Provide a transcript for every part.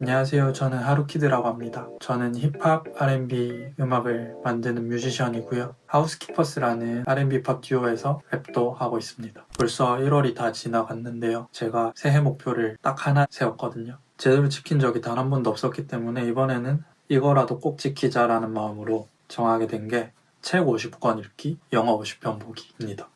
안녕하세요. 저는 하루키드라고 합니다. 저는 힙합, R&B 음악을 만드는 뮤지션이고요. 하우스키퍼스라는 R&B 팝 듀오에서 랩도 하고 있습니다. 벌써 1월이 다 지나갔는데요. 제가 새해 목표를 딱 하나 세웠거든요. 제대로 지킨 적이 단 한 번도 없었기 때문에 이번에는 이거라도 꼭 지키자라는 마음으로 정하게 된 게 책 50권 읽기, 영화 50편 보기입니다.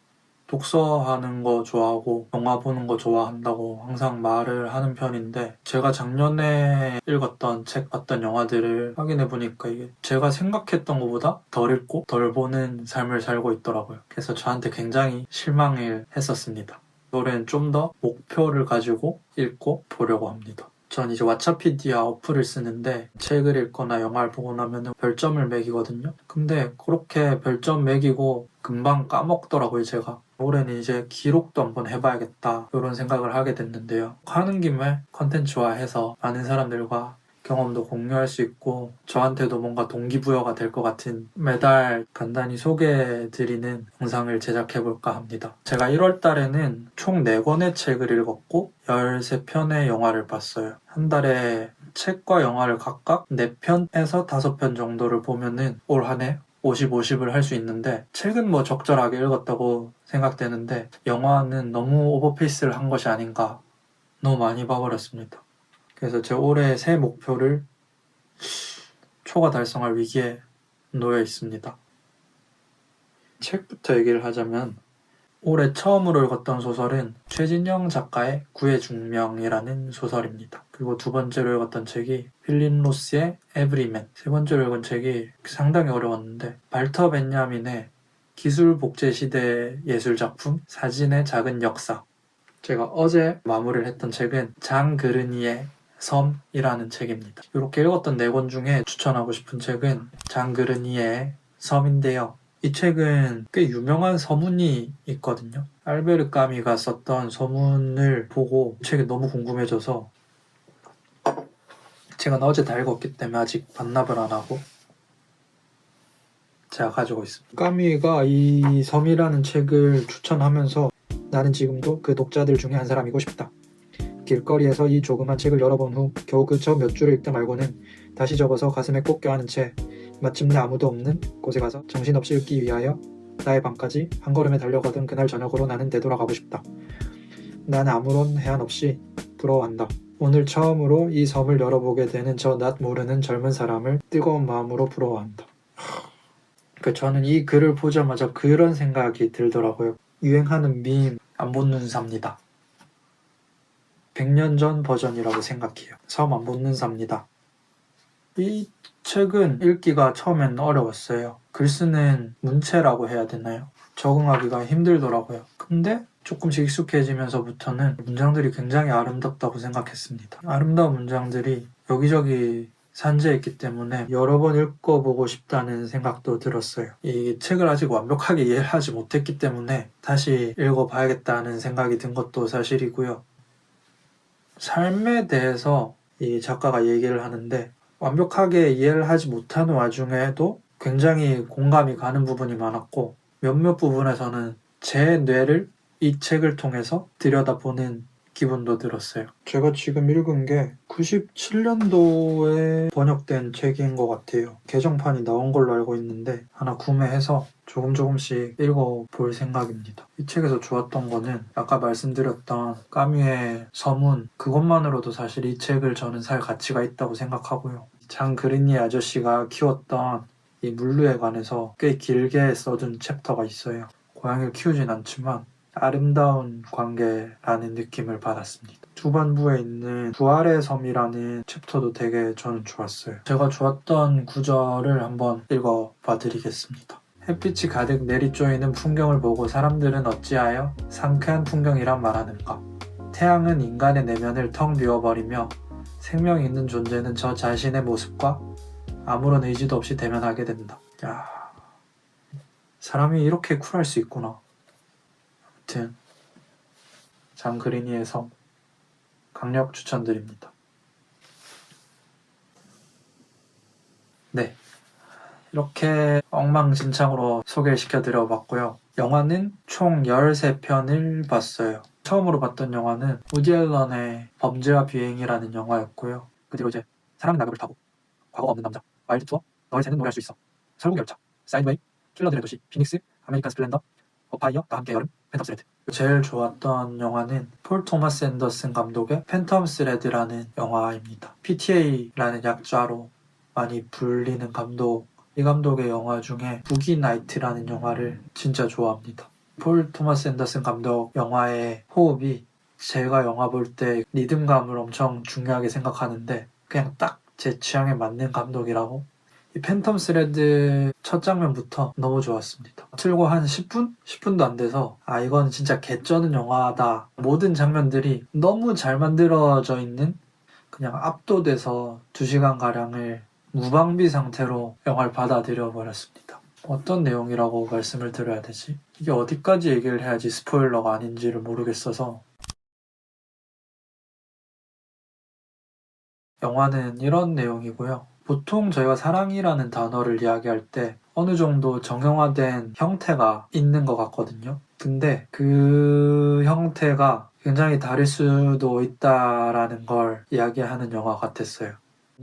독서하는 거 좋아하고 영화 보는 거 좋아한다고 항상 말을 하는 편인데 제가 작년에 읽었던 책 봤던 영화들을 확인해 보니까 이게 제가 생각했던 것보다 덜 읽고 덜 보는 삶을 살고 있더라고요. 그래서 저한테 굉장히 실망을 했었습니다. 올해는 좀 더 목표를 가지고 읽고 보려고 합니다. 전 이제 왓챠피디아 어플을 쓰는데 책을 읽거나 영화를 보고 나면 별점을 매기거든요. 근데 그렇게 별점 매기고 금방 까먹더라고요, 제가. 올해는 이제 기록도 한번 해봐야겠다 이런 생각을 하게 됐는데요. 하는 김에 컨텐츠화해서 많은 사람들과 경험도 공유할 수 있고 저한테도 뭔가 동기부여가 될 것 같은 매달 간단히 소개해드리는 영상을 제작해볼까 합니다. 제가 1월 달에는 총 4권의 책을 읽었고 13편의 영화를 봤어요. 한 달에 책과 영화를 각각 4편에서 5편 정도를 보면은 올 한 해 50, 50을 할 수 있는데 책은 뭐 적절하게 읽었다고 생각되는데 영화는 너무 오버페이스를 한 것이 아닌가 너무 많이 봐버렸습니다. 그래서 제 올해 새 목표를 초과 달성할 위기에 놓여 있습니다. 책부터 얘기를 하자면 올해 처음으로 읽었던 소설은 최진영 작가의 구의 중명이라는 소설입니다. 그리고 두 번째로 읽었던 책이 필린 로스의 에브리맨. 세 번째로 읽은 책이 상당히 어려웠는데 발터 벤야민의 기술 복제 시대 예술 작품 사진의 작은 역사. 제가 어제 마무리를 했던 책은 장 그르니의 섬이라는 책입니다. 이렇게 읽었던 네 권 중에 추천하고 싶은 책은 장 그르니의 섬인데요. 이 책은 꽤 유명한 서문이 있거든요. 알베르 까미가 썼던 서문을 보고 이 책이 너무 궁금해져서 제가 어제 다 읽었기 때문에 아직 반납을 안 하고 제가 가지고 있습니다. 까미가 이 섬이라는 책을 추천하면서 나는 지금도 그 독자들 중에 한 사람이고 싶다. 길거리에서 이 조그만 책을 열어본 후 겨우 그저 몇 줄을 읽다 말고는 다시 접어서 가슴에 꼭 껴안은 채 마침내 아무도 없는 곳에 가서 정신없이 읽기 위하여 나의 방까지 한 걸음에 달려가던 그날 저녁으로 나는 되돌아가고 싶다. 나는 아무런 해안 없이 부러워한다. 오늘 처음으로 이 섬을 열어보게 되는 저 낯 모르는 젊은 사람을 뜨거운 마음으로 부러워한다. 그 저는 이 글을 보자마자 그런 생각이 들더라고요. 유행하는 밈안 붙는 삽니다. 100년 전 버전이라고 생각해요. 섬안 붙는 삽니다. 이 책은 읽기가 처음엔 어려웠어요. 글 쓰는 문체라고 해야 되나요? 적응하기가 힘들더라고요. 근데 조금씩 익숙해지면서부터는 문장들이 굉장히 아름답다고 생각했습니다. 아름다운 문장들이 여기저기 산재해 있기 때문에 여러 번 읽어보고 싶다는 생각도 들었어요. 이 책을 아직 완벽하게 이해하지 못했기 때문에 다시 읽어봐야겠다는 생각이 든 것도 사실이고요. 삶에 대해서 이 작가가 얘기를 하는데 완벽하게 이해를 하지 못하는 와중에도 굉장히 공감이 가는 부분이 많았고 몇몇 부분에서는 제 뇌를 이 책을 통해서 들여다보는 기분도 들었어요. 제가 지금 읽은 게 97년도에 번역된 책인 것 같아요. 개정판이 나온 걸로 알고 있는데 하나 구매해서 조금 조금씩 읽어볼 생각입니다. 이 책에서 좋았던 거는 아까 말씀드렸던 까뮤의 서문 그것만으로도 사실 이 책을 저는 살 가치가 있다고 생각하고요. 장 그리니 아저씨가 키웠던 이 물류에 관해서 꽤 길게 써둔 챕터가 있어요. 고양이를 키우진 않지만 아름다운 관계라는 느낌을 받았습니다. 후반부에 있는 부활의 섬이라는 챕터도 되게 저는 좋았어요. 제가 좋았던 구절을 한번 읽어봐 드리겠습니다. 햇빛이 가득 내리쪼이는 풍경을 보고 사람들은 어찌하여 상쾌한 풍경이란 말하는가? 태양은 인간의 내면을 텅 비워버리며 생명 있는 존재는 저 자신의 모습과 아무런 의지도 없이 대면하게 된다. 야, 사람이 이렇게 쿨할 수 있구나. 장그리니의 섬 강력 추천드립니다. 네. 이렇게 엉망진창으로 소개를 시켜드려 봤고요. 영화는 총 13편을 봤어요. 처음으로 봤던 영화는 우디 앨런의 범죄와 비행이라는 영화였고요. 그 뒤로 이제 사랑은 낙엽을 타고 과거 없는 남자 와일드 투어 너의 새는 노래할 수 있어 설국 열차 사이드웨이 킬러들의 도시 피닉스 아메리칸 스플렌더 어파이어 다 함께 여름 팬텀 스레드. 제일 좋았던 영화는 폴 토마스 앤더슨 감독의 팬텀 스레드라는 영화입니다. PTA라는 약자로 많이 불리는 감독. 이 감독의 영화 중에 부기 나이트라는 영화를 진짜 좋아합니다. 폴 토마스 앤더슨 감독 영화의 호흡이 제가 영화 볼 때 리듬감을 엄청 중요하게 생각하는데 그냥 딱 제 취향에 맞는 감독이라고 이 팬텀 스레드 첫 장면부터 너무 좋았습니다. 틀고 한 10분? 10분도 안 돼서 아 이건 진짜 개쩌는 영화다. 모든 장면들이 너무 잘 만들어져 있는 그냥 압도돼서 2시간 가량을 무방비 상태로 영화를 받아들여 버렸습니다. 어떤 내용이라고 말씀을 드려야 되지? 이게 어디까지 얘기를 해야지 스포일러가 아닌지를 모르겠어서 영화는 이런 내용이고요. 보통 저희가 사랑이라는 단어를 이야기할 때 어느 정도 정형화된 형태가 있는 것 같거든요. 근데 그 형태가 굉장히 다를 수도 있다라는 걸 이야기하는 영화 같았어요.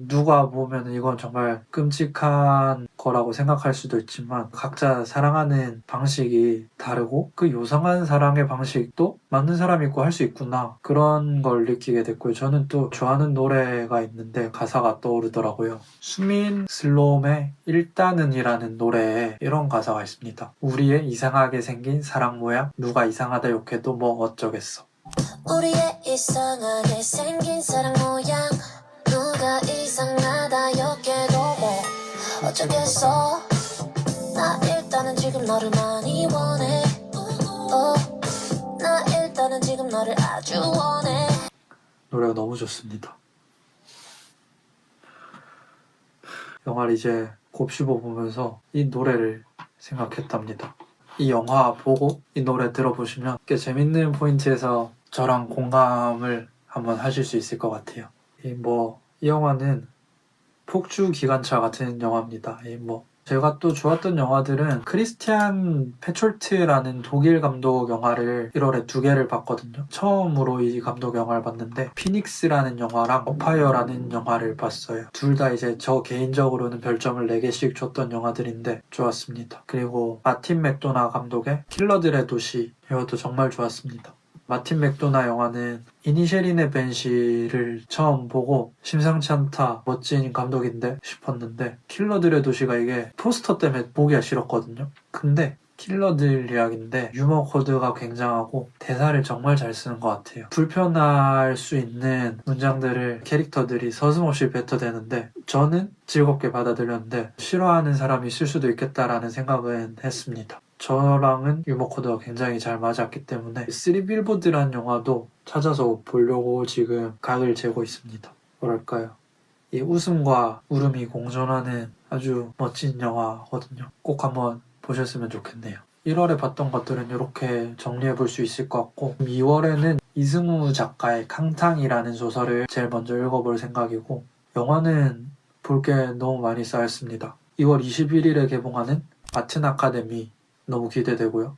누가 보면 이건 정말 끔찍한 거라고 생각할 수도 있지만 각자 사랑하는 방식이 다르고 그 요상한 사랑의 방식도 맞는 사람이 있고 할 수 있구나 그런 걸 느끼게 됐고요. 저는 또 좋아하는 노래가 있는데 가사가 떠오르더라고요. 수민 슬롬의 일단은이라는 노래에 이런 가사가 있습니다. 우리의 이상하게 생긴 사랑 모양 누가 이상하다 욕해도 뭐 어쩌겠어. 우리의 이상하게 생긴 사랑 모양 누가 이상하다 욕해도 뭐 어쩌겠어 나 일단은 지금 너를 많이 원해 어, 나 일단은 지금 너를 아주 원해 노래가 너무 좋습니다. 영화를 이제 곱씹어 보면서 이 노래를 생각했답니다. 이 영화 보고 이 노래 들어보시면 꽤 재밌는 포인트에서 저랑 공감을 한번 하실 수 있을 것 같아요. 이 뭐, 이 영화는 폭주 기관차 같은 영화입니다. 이 뭐, 제가 또 좋았던 영화들은 크리스티안 페촐트라는 독일 감독 영화를 1월에 두 개를 봤거든요. 처음으로 이 감독 영화를 봤는데 피닉스라는 영화랑 어파이어라는 영화를 봤어요. 둘 다 이제 저 개인적으로는 별점을 4개씩 줬던 영화들인데 좋았습니다. 그리고 마틴 맥도나 감독의 킬러들의 도시 이것도 정말 좋았습니다. 마틴 맥도나 영화는 이니셜인의 벤시를 처음 보고 심상치 않다 멋진 감독인데 싶었는데 킬러들의 도시가 이게 포스터 때문에 보기가 싫었거든요. 근데 킬러들 이야기인데 유머 코드가 굉장하고 대사를 정말 잘 쓰는 것 같아요. 불편할 수 있는 문장들을 캐릭터들이 서슴없이 뱉어대는데 저는 즐겁게 받아들였는데 싫어하는 사람이 있을 수도 있겠다라는 생각은 했습니다 저랑은 유머 코드가 굉장히 잘 맞았기 때문에 쓰리 빌보드란 영화도 찾아서 보려고 지금 각을 재고 있습니다. 뭐랄까요? 이 웃음과 울음이 공존하는 아주 멋진 영화거든요. 꼭 한번 보셨으면 좋겠네요. 1월에 봤던 것들은 이렇게 정리해 볼 수 있을 것 같고 2월에는 이승우 작가의 캉탕이라는 소설을 제일 먼저 읽어볼 생각이고 영화는 볼 게 너무 많이 쌓였습니다. 2월 21일에 개봉하는 마틴 아카데미 너무 기대되고요.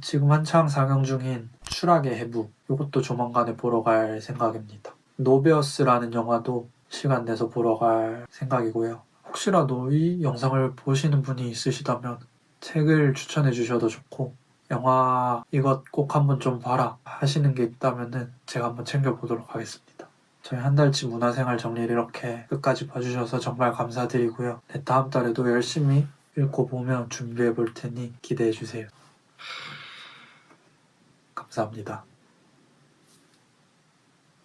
지금 한창 상영 중인 추락의 해부 이것도 조만간에 보러 갈 생각입니다. 노베어스라는 영화도 시간 내서 보러 갈 생각이고요. 혹시라도 이 영상을 보시는 분이 있으시다면 책을 추천해 주셔도 좋고 영화 이것 꼭 한번 좀 봐라 하시는 게 있다면은 제가 한번 챙겨보도록 하겠습니다. 저희 한 달치 문화생활 정리를 이렇게 끝까지 봐주셔서 정말 감사드리고요. 네, 다음 달에도 열심히 읽고 보면 준비해 볼 테니 기대해 주세요. 감사합니다.